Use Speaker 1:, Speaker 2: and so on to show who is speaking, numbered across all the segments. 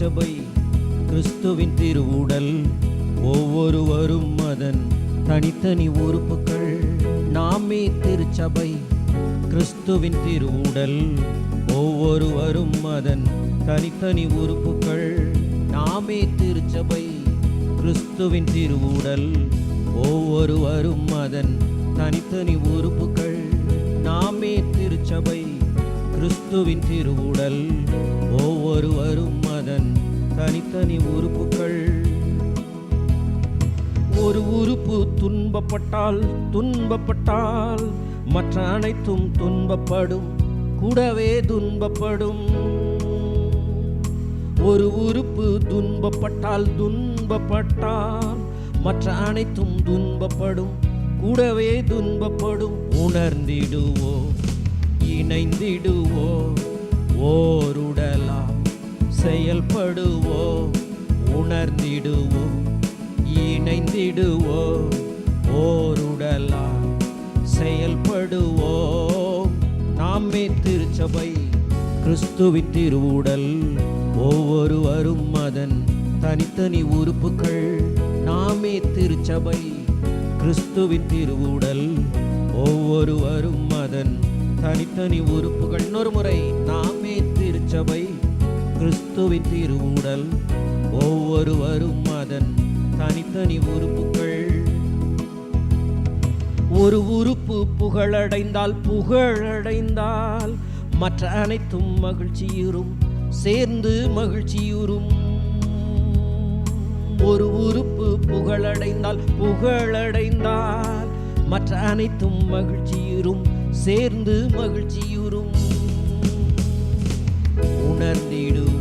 Speaker 1: திருச்சபை கிறிஸ்துவின் திருவுடல். ஒவ்வொருவரும் அதன் தனித்தனி உறுப்புகள். நாமே திருச்சபை கிறிஸ்துவின் திருவுடல். ஒவ்வொருவரும் அதன் தனித்தனி உறுப்புகள். நாமே திருச்சபை கிறிஸ்துவின் திருவுடல். ஒவ்வொருவரும் அதன் தனித்தனி உறுப்புகள். நாமே திருச்சபை கிறிஸ்துவின் திருவுடல். ஒவ்வொருவரும் அதன் தனித்தனி உறுப்புகள். ஒரு உறுப்பு துன்பப்பட்டால் துன்பப்பட்டால் மற்ற அனைத்தும் துன்பப்படும் கூடவே துன்பப்படும். ஒரு உறுப்பு துன்பப்பட்டால் துன்பப்பட்டால் மற்ற அனைத்தும் துன்பப்படும் கூடவே துன்பப்படும். உணர்ந்திடுவோ இணைந்திடுவோ ஓருடன் செயல்படுவோ உணர்ந்திடுவோ இணைந்திடுவோ ஓருடலா செயல்படுவோ. நாமே திருச்சபை கிறிஸ்துவின் திருவுடல் ஒவ்வொருவரும் அதன் தனித்தனி உறுப்புகள். நாமே திருச்சபை கிறிஸ்துவின் திருவுடல் ஒவ்வொருவரும் அதன் தனித்தனி உறுப்புகள். இன்னொரு முறை நாமே திருச்சபை கிறிஸ்துவின் திருவுடல். ஒவ்வொருவரும் அதன் தனித்தனி உறுப்புகள். ஒரு உறுப்பு புகழடைந்தால் புகழடைந்தால் மற்ற அனைத்தும் மகிழ்ச்சியுறும் சேர்ந்து மகிழ்ச்சியுறும். ஒரு உறுப்பு புகழடைந்தால் புகழடைந்தால் மற்ற அனைத்தும் மகிழ்ச்சியுறும் சேர்ந்து மகிழ்ச்சி உணர்ந்திடுவோம்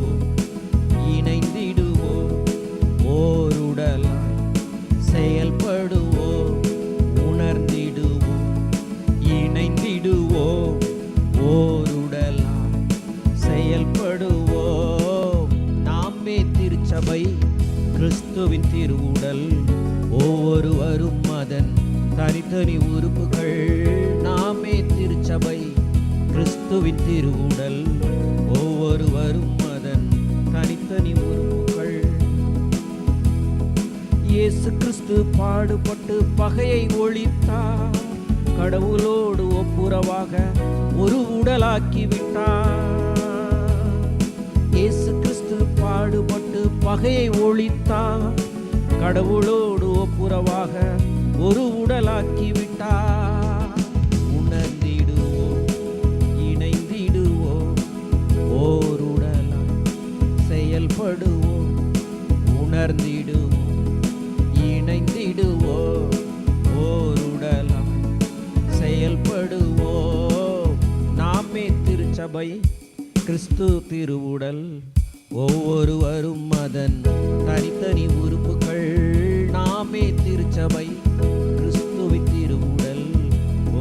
Speaker 1: பகையை ஒழித்தார் கடவுளோடு ஒப்புரவாக ஒரு உடலாக்கி விட்டார் உணர்ந்திடுவோம் இணைந்திடுவோம் ஓர் உடலாய் செயல்படுவோம். உணர்ந்திடுவோம் இணைந்திடுவோம் ஓர் உடலாய் செயல்படுவோம். நாமே திருச்சபை கிறிஸ்து திருவுடல். ஒவ்வொருவரும் அதன் தனித்தனி உறுப்புகள். நாமே திருச்சபை கிறிஸ்துவின் திருவுடல்.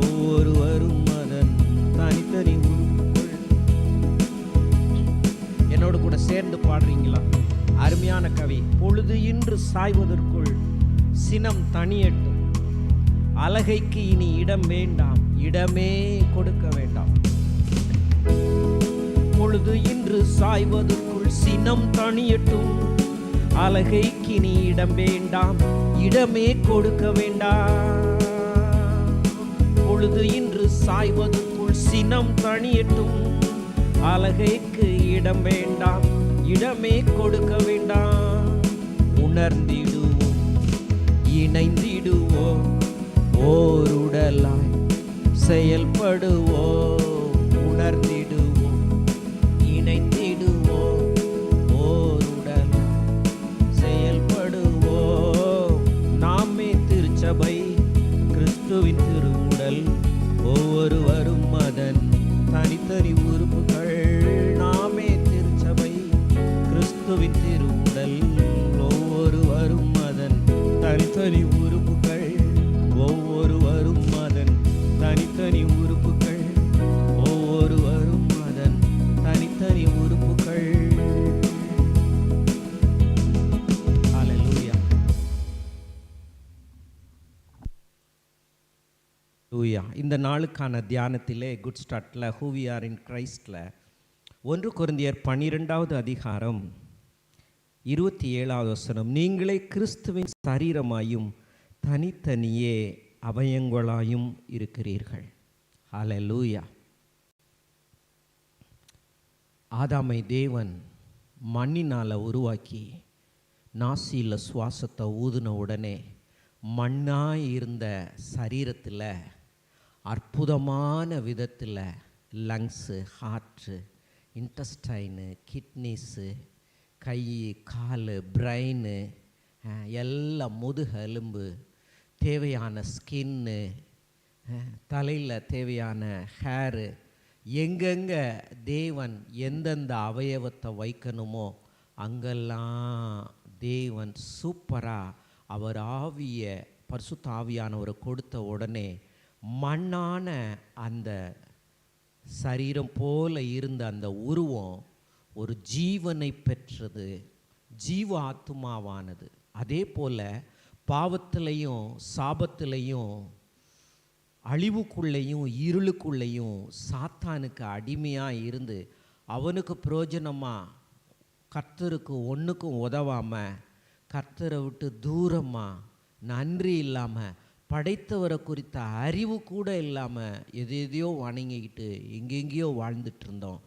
Speaker 1: ஒவ்வொருவரும் அதன் தனித்தனி உறுப்புகள். என்னோடு கூட சேர்ந்து பாடுறீங்களா? அருமையான கவி பொழுது இன்று சாய்வதற்குள் சினம் தனியட்டும். அழகைக்கு இனி இடம் வேண்டாம் இடமே கொடுக்க வேண்டாம். பொழுது இன்று சாய்வதும் சினம் தனியட்டும் அழகைக்கு இனி இடம் வேண்டாம். இடமே கொடுக்க வேண்டாம். பொழுது இன்று சாய்வதற்குள் சினம் தனியட்டும் அழகைக்கு இடம் வேண்டாம். இடமே கொடுக்க வேண்டாம். உணர்ந்திடுவோம் இணைந்திடுவோம். ஓருடலாய் செயல்படுவோம். உணர்ந்தி லூயா இந்த நாளுக்கான தியானத்திலே குட் ஸ்டார்ட்டில் ஹூவியார் இன் கிரைஸ்டில் ஒன்று குருந்தியர் பன்னிரெண்டாவது அதிகாரம் இருபத்தி ஏழாவது வசனம். நீங்களே கிறிஸ்துவின் சரீரமாயும் தனித்தனியே அவயங்களாயும் இருக்கிறீர்கள். ஹalleluya ஆதாமை தேவன் மண்ணினால் உருவாக்கி நாசியில் சுவாசத்தை ஊதின உடனே மண்ணாக இருந்த சரீரத்தில் அற்புதமான விதத்தில் லங்ஸு ஹார்ட்டு இன்டஸ்டைனு கிட்னிஸு கை கால் பிரெயின் எல்லாம் முதுகெலும்பு தேவையான ஸ்கின்னு தலையில் தேவையான ஹேரு எங்கெங்கே தேவன் எந்தெந்த அவயவத்தை வைக்கணுமோ அங்கெல்லாம் தேவன் சூப்பராக அவர் ஆவிய பரிசுத்த ஆவியானவரை கொடுத்த உடனே மண்ணான அந்த சரீரம் போல இருந்த அந்த உருவம் ஒரு ஜீவனை பெற்றது ஜீவ ஆத்துமாவானது. அதே போல் பாவத்திலையும் சாபத்திலையும் அழிவுக்குள்ளேயும் இருளுக்குள்ளேயும் சாத்தானுக்கு அடிமையாக இருந்து அவனுக்கு பிரயோஜனமாக கர்த்தருக்கு ஒன்றுக்கும் உதவாமல் கர்த்தரை விட்டு தூரமாக நன்றி இல்லாமல் படைத்தவரை குறித்த அறிவு கூட இல்லாமல் எது எதையோ வணங்கிக்கிட்டு எங்கெங்கேயோ வாழ்ந்துட்டு இருந்தோம்.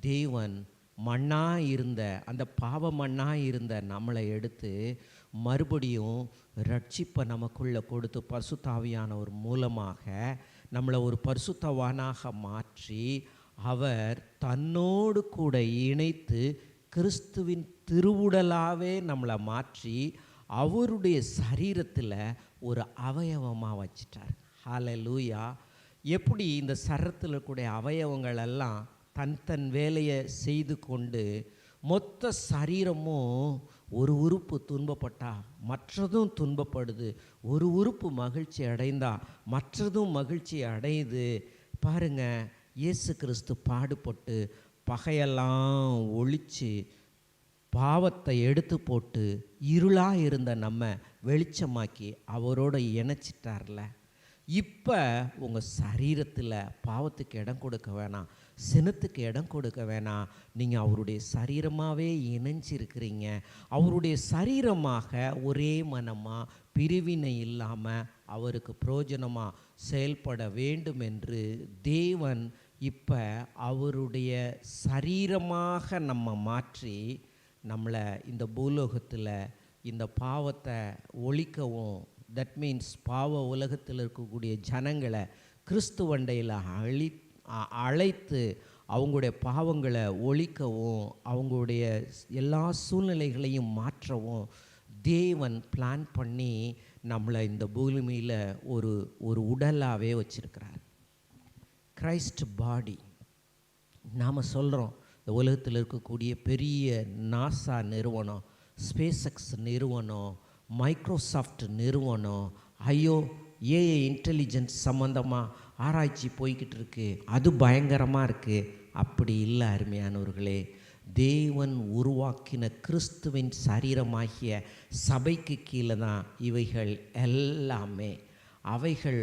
Speaker 1: தேவன் மண்ணாக இருந்த அந்த பாவ மண்ணாக இருந்த நம்மளை எடுத்து மறுபடியும் ரட்சிப்பை நமக்குள்ளே கொடுத்து பரிசுத்தாவியானவர் மூலமாக நம்மளை ஒரு பரிசுத்தவானாக மாற்றி அவர் தன்னோடு கூட இணைத்து கிறிஸ்துவின் திருவுடலாகவே நம்மளை மாற்றி அவருடைய சரீரத்தில் ஒரு அவயவமாக வச்சிட்டார். லூயா எப்படி இந்த சரத்தில் இருக்கக்கூடிய அவயவங்கள் எல்லாம் தன் தன் வேலையை செய்து கொண்டு மொத்த சரீரமும் ஒரு உறுப்பு துன்பப்பட்டா மற்றதும் துன்பப்படுது. ஒரு உறுப்பு மகிழ்ச்சி அடைந்தா மற்றதும் மகிழ்ச்சி அடையுது. பாருங்க இயேசு கிறிஸ்து பாடுபட்டு பகையெல்லாம் ஒழித்து பாவத்தை எடுத்து போட்டு இருளாக இருந்த நம்ம வெளிச்சமாக்கி அவரோட இணைச்சிட்டார்ல. இப்போ உங்கள் சரீரத்தில் பாவத்துக்கு இடம் கொடுக்க வேணாம் சினத்துக்கு இடம் கொடுக்க வேணாம். நீங்கள் அவருடைய சரீரமாகவே இணைஞ்சிருக்கிறீங்க. அவருடைய சரீரமாக ஒரே மனமாக பிரிவினை இல்லாமல் அவருக்கு பிரயோஜனமாக செயல்பட வேண்டும் என்று தேவன் இப்போ அவருடைய சரீரமாக நம்ம மாற்றி நம்மளை இந்த பூலோகத்தில் இந்த பாவத்தை ஒழிக்கவும் தட் மீன்ஸ் பாவ உலகத்தில் இருக்கக்கூடிய ஜனங்களை கிறிஸ்துவண்டையில் அழி அழைத்து அவங்களுடைய பாவங்களை ஒழிக்கவும் அவங்களுடைய எல்லா சூழ்நிலைகளையும் மாற்றவும் தேவன் பிளான் பண்ணி நம்மளை இந்த பூமியில் ஒரு ஒரு உடலாகவே வச்சுருக்கிறார். கிரைஸ்ட் பாடி நாம் சொல்கிறோம் இந்த உலகத்தில் இருக்கக்கூடிய பெரிய நாசா நிறுவனம் ஸ்பேஸ்எக்ஸ் நிறுவனம் மைக்ரோசாஃப்ட் நிறுவனம் ஐயோ ஏஐ இன்டெலிஜென்ஸ் சம்மந்தமாக ஆராய்ச்சி போய்கிட்டு இருக்குது அது பயங்கரமாக இருக்குது அப்படி இல்லை அருமையானவர்களே. தேவன் உருவாக்கின கிறிஸ்துவின் சரீரமாகிய சபைக்கு கீழே தான் இவைகள் எல்லாமே. அவைகள்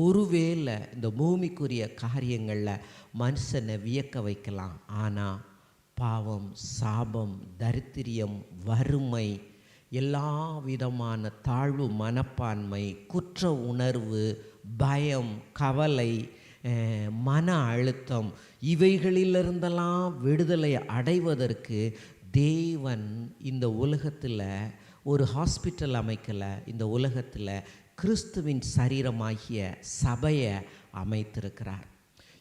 Speaker 1: ஒருவேளை இந்த பூமிக்குரிய காரியங்களில் மனுஷனை வியக்க வைக்கலாம். ஆனால் பாவம் சாபம் தரித்திரியம் வறுமை எல்லா விதமான தாழ்வு மனப்பான்மை குற்ற உணர்வு பயம் கவலை மன அழுத்தம் இவைகளிலிருந்தெல்லாம் விடுதலை அடைவதற்கு தேவன் இந்த உலகத்தில் ஒரு ஹாஸ்பிட்டல் அமைக்கலை. இந்த உலகத்தில் கிறிஸ்துவின் சரீரமாகிய சபையை அமைத்திருக்கிறார்.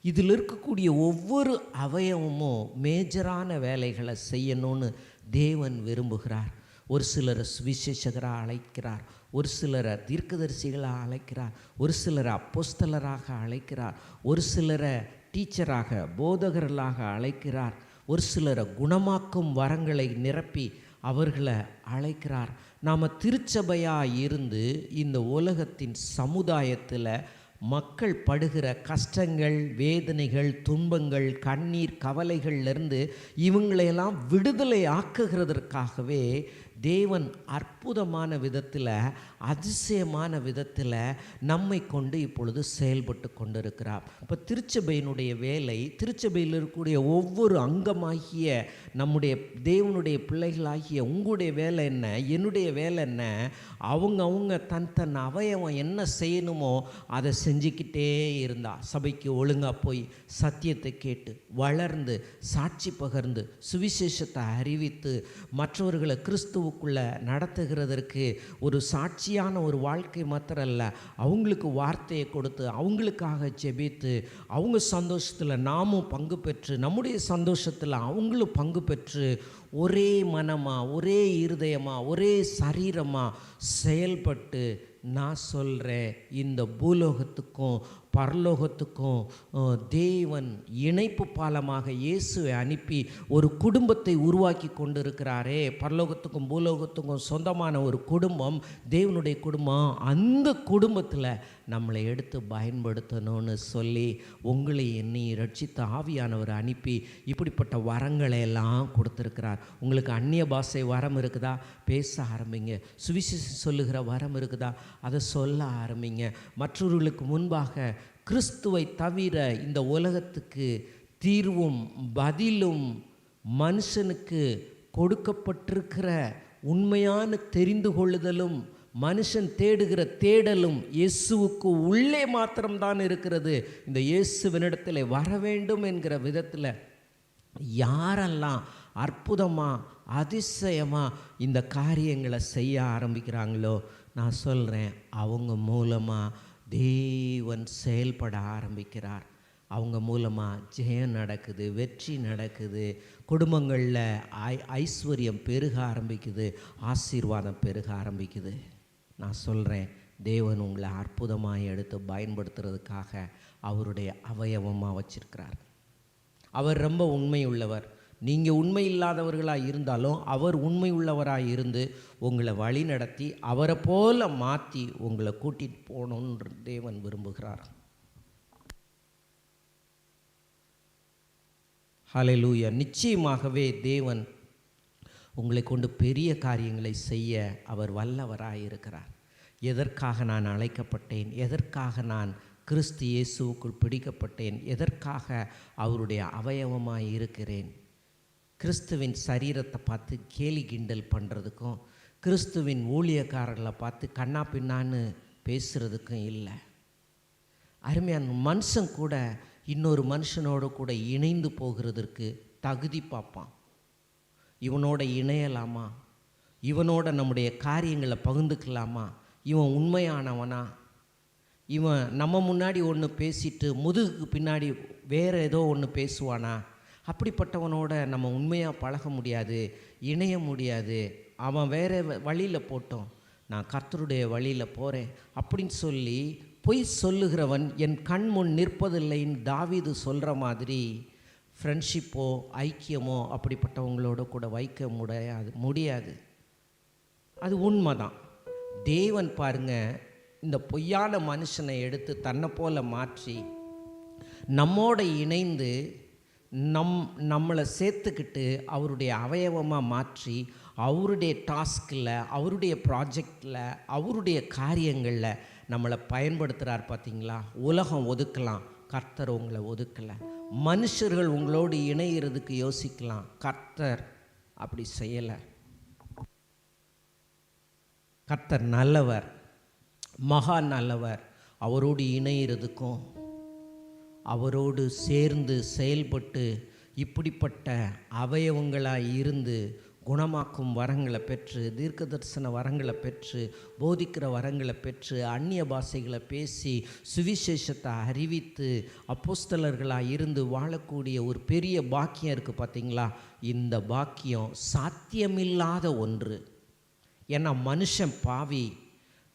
Speaker 1: இதில் இருக்கக்கூடிய ஒவ்வொரு அவயவமும் மேஜரான வேலைகளை செய்யணும்னு தேவன் விரும்புகிறார். ஒரு சிலரை சுவிசேஷகராக அழைக்கிறார். ஒரு சிலரை தீர்க்கதரிசிகளாக அழைக்கிறார். ஒரு சிலரை அப்போஸ்தலராக அழைக்கிறார். ஒரு சிலரை டீச்சராக போதகர்களாக அழைக்கிறார். ஒரு சிலரை குணமாக்கும் வரங்களை நிரப்பி அவர்களை அழைக்கிறார். நாம் திருச்சபையாக இருந்து இந்த உலகத்தின் சமுதாயத்தில் மக்கள் படுகிற கஷ்டங்கள் வேதனைகள் துன்பங்கள் கண்ணீர் கவலைகள்லேருந்து இவங்களையெல்லாம் விடுதலை ஆக்குகிறதற்காகவே தேவன் அற்புதமான விதத்தில் அதிசயமான விதத்தில் நம்மை கொண்டு இப்பொழுது செயல்பட்டு கொண்டிருக்கிறார். இப்போ திருச்சபையினுடைய வேலை திருச்சபையில் இருக்கக்கூடிய ஒவ்வொரு அங்கமாகிய நம்முடைய தேவனுடைய பிள்ளைகளாகிய உங்களுடைய வேலை என்ன? என்னுடைய வேலை என்ன? அவங்க அவங்க தன் தன் அவயவம் என்ன செய்யணுமோ அதை செஞ்சுக்கிட்டே இருந்தா. சபைக்கு ஒழுங்காக போய் சத்தியத்தை கேட்டு வளர்ந்து சாட்சி பகர்ந்து சுவிசேஷத்தை அறிவித்து மற்றவர்களை கிறிஸ்துவுக்குள்ளே நடத்துகிறதற்கு ஒரு சாட்சியான ஒரு வாழ்க்கை மாத்திரம் அல்ல அவங்களுக்கு வார்த்தையை கொடுத்து அவங்களுக்காக ஜெபித்து அவங்க சந்தோஷத்தில் நாமும் பங்கு பெற்று நம்முடைய சந்தோஷத்தில் அவங்களும் பங்கு பெற்று ஒரே மனமாக ஒரே இருதயமாக ஒரே சரீரமாக செயல்பட்டு நான் சொல்கிறேன் இந்த பூலோகத்துக்கும் பரலோகத்துக்கும் தேவன் இணைப்பு பாலமாக இயேசுவை அனுப்பி ஒரு குடும்பத்தை உருவாக்கி கொண்டு இருக்கிறாரே பரலோகத்துக்கும் பூலோகத்துக்கும் சொந்தமான ஒரு குடும்பம் தேவனுடைய குடும்பம். அந்த குடும்பத்தில் நம்மளை எடுத்து பயன்படுத்தணும்னு சொல்லி உங்களை என்னை ரட்சித்த ஆவியானவர் அனுப்பி இப்படிப்பட்ட வரங்களை எல்லாம் கொடுத்துருக்கிறார். உங்களுக்கு அந்நிய பாஷை வரம் இருக்குதா? பேச ஆரம்பிங்க. சுவிசேஷம் சொல்லுகிற வரம் இருக்குதா? அதை சொல்ல ஆரம்பிங்க. மற்றவர்களுக்கு முன்பாக கிறிஸ்துவை தவிர இந்த உலகத்துக்கு தீர்வும் பதிலும் மனுஷனுக்கு கொடுக்கப்பட்டிருக்கிற உண்மையான தெரிந்து கொள்ளுதலும் மனுஷன் தேடுகிற தேடலும் இயேசுவுக்கு உள்ளே மாத்திரம்தான் இருக்கிறது. இந்த இயேசுவினிடத்தில் வர வேண்டும் என்கிற விதத்தில் யாரெல்லாம் அற்புதமாக அதிசயமாக இந்த காரியங்களை செய்ய ஆரம்பிக்கிறாங்களோ நான் சொல்கிறேன் அவங்க மூலமாக தேவன் செயல்பட ஆரம்பிக்கிறார். அவங்க மூலமாக ஜெயம் நடக்குது வெற்றி நடக்குது குடும்பங்களில் ஐ ஐஸ்வர்யம் பெருக ஆரம்பிக்குது ஆசீர்வாதம் பெருக ஆரம்பிக்குது. நான் சொல்கிறேன் தேவன் உங்களை அற்புதமாக எடுத்து பயன்படுத்துறதுக்காக அவருடைய அவயவமாக வச்சிருக்கிறார். அவர் ரொம்ப உண்மை உள்ளவர் நீங்கள் உண்மை இல்லாதவர்களாக இருந்தாலும் அவர் உண்மை உள்ளவராக இருந்து உங்களை வழி நடத்தி அவரை போல மாற்றி உங்களை கூட்டிகிட்டு போகணுன்ற தேவன் விரும்புகிறார். ஹalleluya நிச்சயமாகவே தேவன் உங்களை கொண்டு பெரிய காரியங்களை செய்ய அவர் வல்லவராக இருக்கிறார். எதற்காக நான் அழைக்கப்பட்டேன்? எதற்காக நான் கிறிஸ்து இயேசுவுக்குள் பிடிக்கப்பட்டேன்? எதற்காக அவருடைய அவயவமாக இருக்கிறேன்? கிறிஸ்துவின் சரீரத்தை பார்த்து கேலி கிண்டல் பண்ணுறதுக்கும் கிறிஸ்துவின் ஊழியக்காரர்களை பார்த்து கண்ணா பின்னான்னு பேசுகிறதுக்கும் இல்லை. அருமையான மனுஷன் கூட இன்னொரு மனுஷனோடு கூட இணைந்து போகிறதற்கு தகுதி பார்ப்பான். இவனோட இணையலாமா? இவனோட நம்முடைய காரியங்களை பகிர்ந்துக்கலாமா? இவன் உண்மையானவனா? இவன் நம்ம முன்னாடி ஒன்று பேசிட்டு முதுகுக்கு பின்னாடி வேறு ஏதோ ஒன்று பேசுவானா? அப்படிப்பட்டவனோட நம்ம உண்மையாக பழக முடியாது இணைய முடியாது. அவன் வேறு வழியில் போட்டோம் நான் கர்த்தருடைய வழியில் போகிறேன் அப்படின்னு சொல்லி பொய் சொல்லுகிறவன் என் கண் முன் நிற்பதில்லைன்னு தாவிது சொல்கிற மாதிரி ஃப்ரெண்ட்ஷிப்போ ஐக்கியமோ அப்படிப்பட்டவங்களோட கூட வைக்க முடியாது முடியாது. அது உண்மை தான் தேவன் பாருங்க இந்த பொய்யான மனுஷனை எடுத்து தன்னை போல மாற்றி நம்மோட இணைந்து நம் நம்மளை சேர்த்துக்கிட்டு அவருடைய அவயவமாக மாற்றி அவருடைய டாஸ்கில் அவருடைய ப்ராஜெக்டில் அவருடைய காரியங்களில் நம்மளை பயன்படுத்துகிறார் பார்த்தீங்களா உலகம் ஒதுக்கலாம். கர்த்தர் உங்களை ஒதுக்கலை. மனுஷர்கள் உங்களோடு இணையிறதுக்கு யோசிக்கலாம். கர்த்தர் அப்படி செய்யலை. கர்த்தர் நல்லவர். மகா நல்லவர். அவரோடு இணையிறதுக்கும் அவரோடு சேர்ந்து செயல்பட்டு இப்படிப்பட்ட அவயவங்களாக இருந்து குணமாக்கும் வரங்களை பெற்று தீர்க்க தரிசன வரங்களை பெற்று போதிக்கிற வரங்களை பெற்று அந்நிய பாஷைகளை பேசி சுவிசேஷத்தை அறிவித்து அப்போஸ்தலர்களாக இருந்து வாழக்கூடிய ஒரு பெரிய பாக்கியம் இருக்குது பார்த்தீங்களா இந்த பாக்கியம் சாத்தியமில்லாத ஒன்று. ஏன்னா மனுஷன் பாவி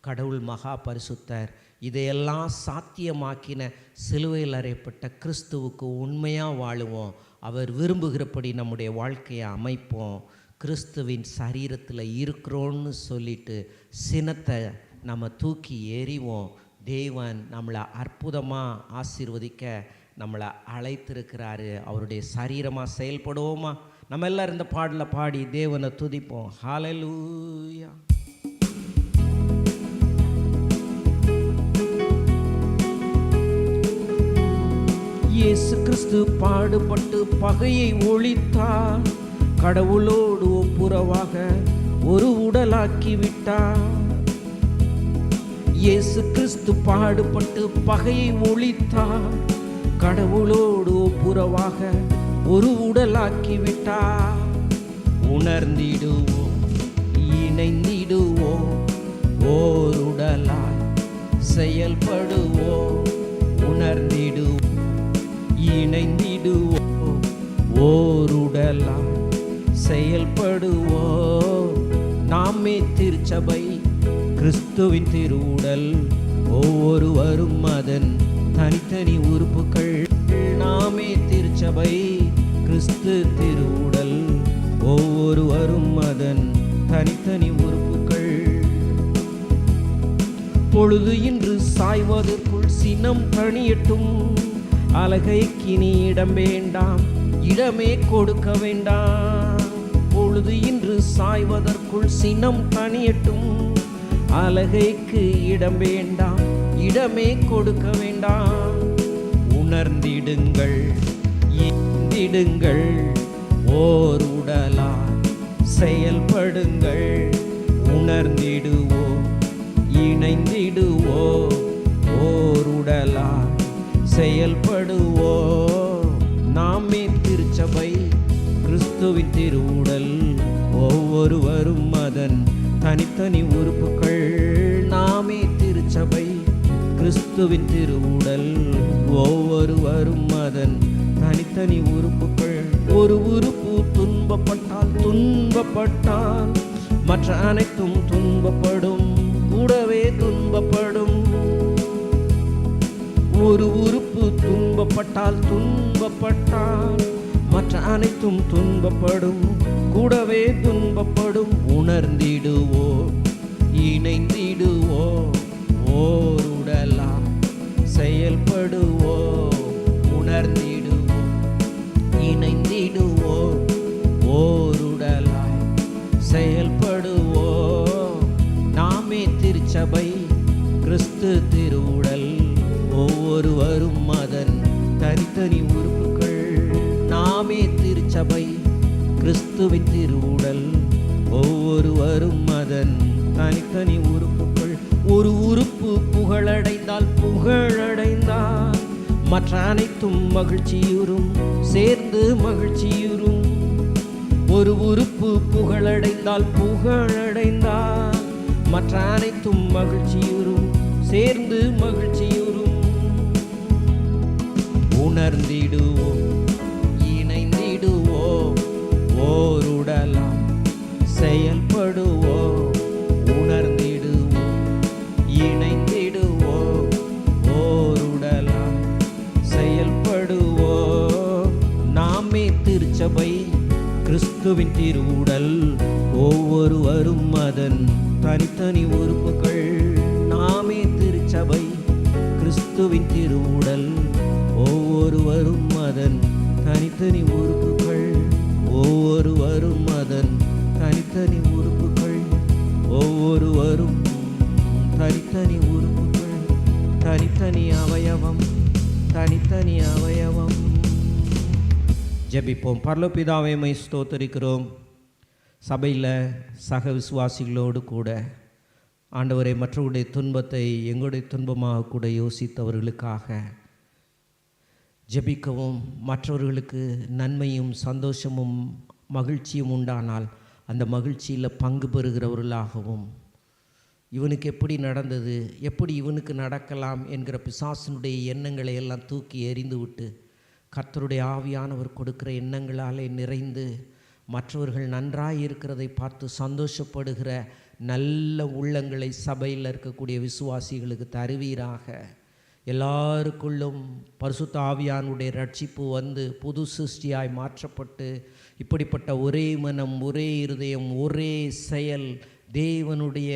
Speaker 1: கடவுள் மகா பரிசுத்தர். இதையெல்லாம் சாத்தியமாக்கின சிலுவையில் அறையப்பட்ட கிறிஸ்துவுக்கு உண்மையாக வாழுவோம். அவர் விரும்புகிறபடி நம்முடைய வாழ்க்கையை அமைப்போம். கிறிஸ்துவின் சரீரத்தில் இருக்கிறோன்னு சொல்லிட்டு சினத்தை நம்ம தூக்கி எறிவோம். தேவன் நம்மளை அற்புதமாக ஆசீர்வதிக்க நம்மளை அழைத்திருக்கிறாரு. அவருடைய சரீரமாக செயல்படுவோமா? நம்ம எல்லாரும் இந்த பாடலில் பாடி தேவனை துதிப்போம். ஹாலலூயா இயேசு கிறிஸ்து பாடுபட்டு பகையை ஒழித்தார். கடவுளோடு ஒப்புரவாக ஒரு உடலாக்கி விட்டார். இயேசு கிறிஸ்து பாடுபட்டு பகையை ஒழித்தார் கடவுளோடு ஒப்புரவாக ஒரு உடலாக்கி விட்டார். உணர்ந்திடுவோம் இணைந்திடுவோம் ஓர் உடலாய் செயல்படுவோம். உணர்ந்திடுவோம் இணைந்திடுவோம் ஓருடலாய் செயல்படுவோம். நாமே திருச்சபை கிறிஸ்துவின் திருவுடல். ஒவ்வொருவரும் அதன் தனித்தனி உறுப்புகள். நாமே திருச்சபை கிறிஸ்து திருவுடல். ஒவ்வொருவரும் அதன் தனித்தனி உறுப்புகள். பொழுது இன்று சாய்வதற்குள் சினம் பணியட்டும். அழகைக்கு நீ இடம் வேண்டாம் இடமே கொடுக்க வேண்டாம். பொழுது இன்று சாய்வதற்குள் சினம் தணியட்டும் அழகைக்கு இடம் வேண்டாம் இடமே கொடுக்க வேண்டாம். உணர்ந்திடுங்கள் இந்திடுங்கள் ஓர் உடலா செயல்படுங்கள். உணர்ந்திடுவோ இணைந்திடுவோ ஓர் உடலா செயல்படுவோ நாமே திருச்சபை கிறிஸ்துவின் திருவுடல் ஒவ்வொருவரும் அதன் தனித்தனி உறுப்புகள். நாமே திருச்சபை கிறிஸ்துவின் திருவுடல் ஒவ்வொருவரும் அதன் தனித்தனி உறுப்புகள். ஒரு உறுப்பு துன்பப்பட்டால் துன்பப்பட்டால் மற்ற அனைத்தும் துன்பப்படும் கூடவே துன்பப்படும். ஒரு உறுப்பு துன்பப்பட்டால் துன்பப்பட்டால் மற்ற அனைத்தும் துன்பப்படும். கூடவே துன்பப்படும். உணர்ந்திடுவோ இணைந்திடுவோ ஓர் உடலா செயல்படுவோம் உணர்ந்திடுவோம் இணைந்திடுவோம் ஓர் உடலாய் செயல்படுவோம் நாமே திருச்சபை கிறிஸ்து திருவுடல். ஒவ்வொருவரும் அதன் தனித்தனி உறுப்பு சபை கிறிஸ்துவின் திருவுடல். ஒவ்வொருவரும் அதன் தனித்தனி உறுப்புகள். ஒரு உறுப்பு புகழடைந்தால் புகழடைந்தால் மற்ற அனைத்தும் மகிழ்ச்சியுறும் சேர்ந்து மகிழ்ச்சியுறும். ஒரு உறுப்பு புகழடைந்தால் புகழடைந்தால் மற்ற அனைத்தும் மகிழ்ச்சியுறும் சேர்ந்து மகிழ்ச்சியுறும். உணர்ந்திடுவோம். ஓருடலாம் செயல்படுவோம் உணர்ந்திடுவோம் இணைந்திடுவோம் ஓருடலாம் செயல்படுவோம் நாமே திருச்சபை கிறிஸ்துவின் திருவுடல் ஒவ்வொருவரும் அதன் தனித்தனி உறுப்புகள். நாமே திருச்சபை கிறிஸ்துவின் திருவுடல் ஒவ்வொருவரும் அதன் தனித்தனி உறுப்புகள். தனித்தனி அவயவம் ஜெபிப்போம். பரலோபிதாவை மை ஸ்தோத்தரிக்கிறோம். சபையில் சக விசுவாசிகளோடு கூட ஆண்டவரை மற்றவருடைய துன்பத்தை எங்களுடைய துன்பமாக கூட யோசித்தவர்களுக்காக ஜெபிக்கவும். மற்றவர்களுக்கு நன்மையும் சந்தோஷமும் மகிழ்ச்சியும் உண்டானால் அந்த மகிழ்ச்சியில் பங்கு பெறுகிறவர்களாகவும் இவனுக்கு எப்படி நடந்தது எப்படி இவனுக்கு நடக்கலாம் என்கிற பிசாசனுடைய எண்ணங்களை எல்லாம் தூக்கி எறிந்து விட்டு கர்த்தருடைய ஆவியானவர் கொடுக்கிற எண்ணங்களாலே நிறைந்து மற்றவர்கள் நன்றாக இருக்கிறதை பார்த்து சந்தோஷப்படுகிற நல்ல உள்ளங்களை சபையில் இருக்கக்கூடிய விசுவாசிகளுக்கு தருவீராக. எல்லாருக்குள்ளும் பரிசுத்த ஆவியானுடைய ரட்சிப்பு வந்து புது சிருஷ்டியாய் மாற்றப்பட்டு இப்படிப்பட்ட ஒரே மனம் ஒரே இருதயம் ஒரே செயல் தேவனுடைய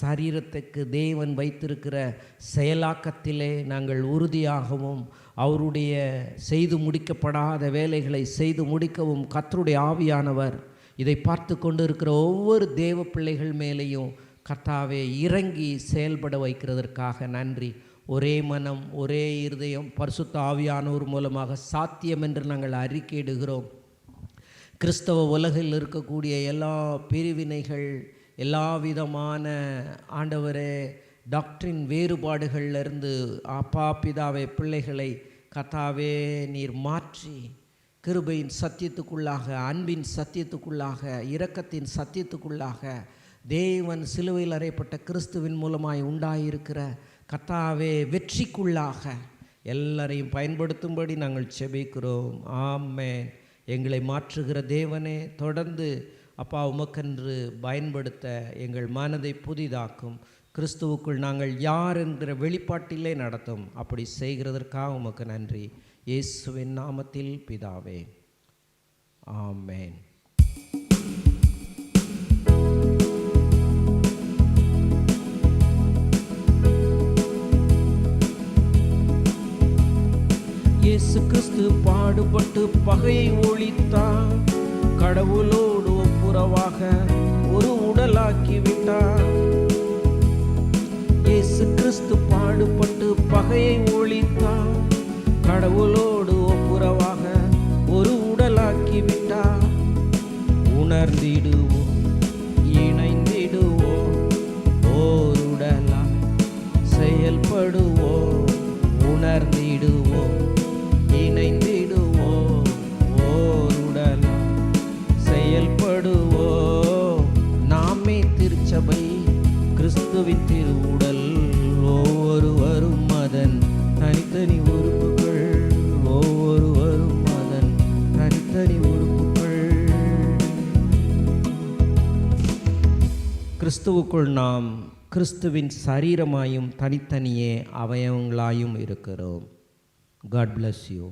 Speaker 1: சரீரத்துக்கு தேவன் வைத்திருக்கிற செயலாக்கத்திலே நாங்கள் உறுதியாகவும் அவருடைய செய்து முடிக்கப்படாத வேலைகளை செய்து முடிக்கவும் கத்தருடைய ஆவியானவர் இதை பார்த்து கொண்டு இருக்கிற ஒவ்வொரு தேவ பிள்ளைகள் மேலேயும் கர்த்தாவே இறங்கி செயல்பட வைக்கிறதற்காக நன்றி. ஒரே மனம் ஒரே இருதயம் பரிசுத்த ஆவியானவர் மூலமாக சாத்தியம் என்று நாங்கள் அறிக்கையிடுகிறோம். கிறிஸ்தவ உலகில் இருக்கக்கூடிய எல்லா பிரிவினைகள் எல்லா விதமான ஆண்டவரே டாக்டரின் வேறுபாடுகள்ல இருந்து அப்பா பிதாவே பிள்ளைகளை கத்தாவே நீர் மாற்றி கிருபையின் சத்தியத்துக்குள்ளாக அன்பின் சத்தியத்துக்குள்ளாக இரக்கத்தின் சத்தியத்துக்குள்ளாக தேவன் சிலுவையில் அறையப்பட்ட கிறிஸ்துவின் மூலமாய் உண்டாயிருக்கிற கத்தாவே வெற்றிக்குள்ளாக எல்லாரையும் பயன்படுத்தும்படி நாங்கள் செபிக்கிறோம். ஆமே எங்களை மாற்றுகிற தேவனே தொடர்ந்து அப்பா உமக்கென்று பயன்படுத்த எங்கள் மனதை புதிதாக்கும். கிறிஸ்துவுக்குள் நாங்கள் யார் என்கிற வெளிப்பாட்டிலே நடத்தும். அப்படி செய்கிறதற்காக உமக்கு நன்றி. இயேசுவின் நாமத்தில் பிதாவே. ஆமேன். இயேசு கிறிஸ்து பாடுபட்டு பகையை ஒழித்தார் கடவுளோடு உறவாக ஒரு உடலாக்கி விட்டார் இயேசு கிறிஸ்து பாடுபட்டு பகையை ஒழித்தார். கடவுளோடு ஒப்புரவாக ஒரு உடலாக்கி விட்டார் உணர்ந்திடுவோம் இணைந்திடுவோம் ஓருடலா செயல்படுவோம். கிறிஸ்துவின் திருவுடல் ஒவ்வொருவரும் அதன் தனித்தனி உறுப்புகள். ஒவ்வொருவரும் அதன் தனித்தனி உறுப்புகள். கிறிஸ்துவுக்குள் நாம் கிறிஸ்துவின் சரீரமாயும் தனித்தனியே அவயவங்களாயும் இருக்கிறோம். God bless you